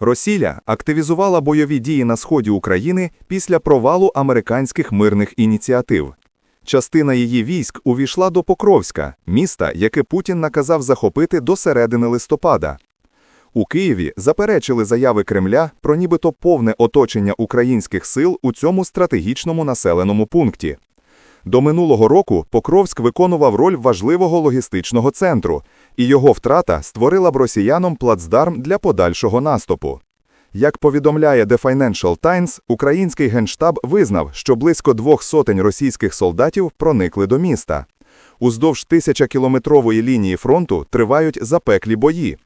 Росія активізувала бойові дії на сході України після провалу американських мирних ініціатив. Частина її військ увійшла до Покровська, міста, яке Путін наказав захопити до середини листопада. У Києві заперечили заяви Кремля про нібито повне оточення українських сил у цьому стратегічному населеному пункті. До минулого року Покровськ виконував роль важливого логістичного центру, і його втрата створила б росіянам плацдарм для подальшого наступу. Як повідомляє The Financial Times, український генштаб визнав, що близько двох сотень російських солдатів проникли до міста. Уздовж тисячакілометрової лінії фронту тривають запеклі бої.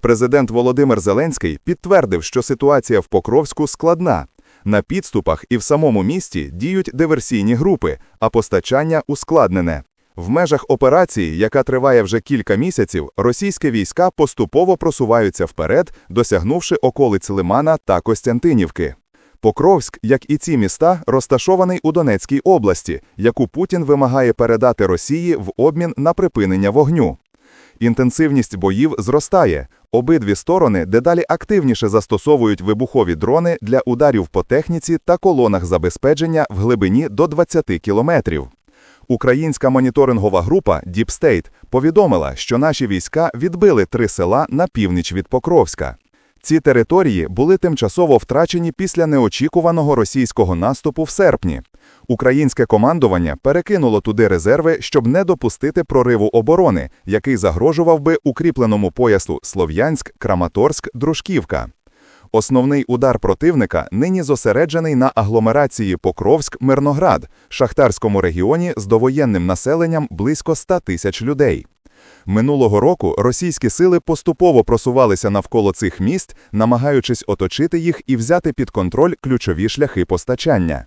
Президент Володимир Зеленський підтвердив, що ситуація в Покровську складна. На підступах і в самому місті діють диверсійні групи, а постачання ускладнене. В межах операції, яка триває вже кілька місяців, російські війська поступово просуваються вперед, досягнувши околиць Лимана та Костянтинівки. Покровськ, як і ці міста, розташований у Донецькій області, яку Путін вимагає передати Росії в обмін на припинення вогню. Інтенсивність боїв зростає. Обидві сторони дедалі активніше застосовують вибухові дрони для ударів по техніці та колонах забезпечення в глибині до 20 кілометрів. Українська моніторингова група Deep State повідомила, що наші війська відбили три села на північ від Покровська. Ці території були тимчасово втрачені після неочікуваного російського наступу в серпні. Українське командування перекинуло туди резерви, щоб не допустити прориву оборони, який загрожував би укріпленому поясу Слов'янськ, Краматорськ, Дружківка. Основний удар противника нині зосереджений на агломерації Покровськ-Мирноград, шахтарському регіоні з довоєнним населенням близько 100 тисяч людей. Минулого року російські сили поступово просувалися навколо цих міст, намагаючись оточити їх і взяти під контроль ключові шляхи постачання.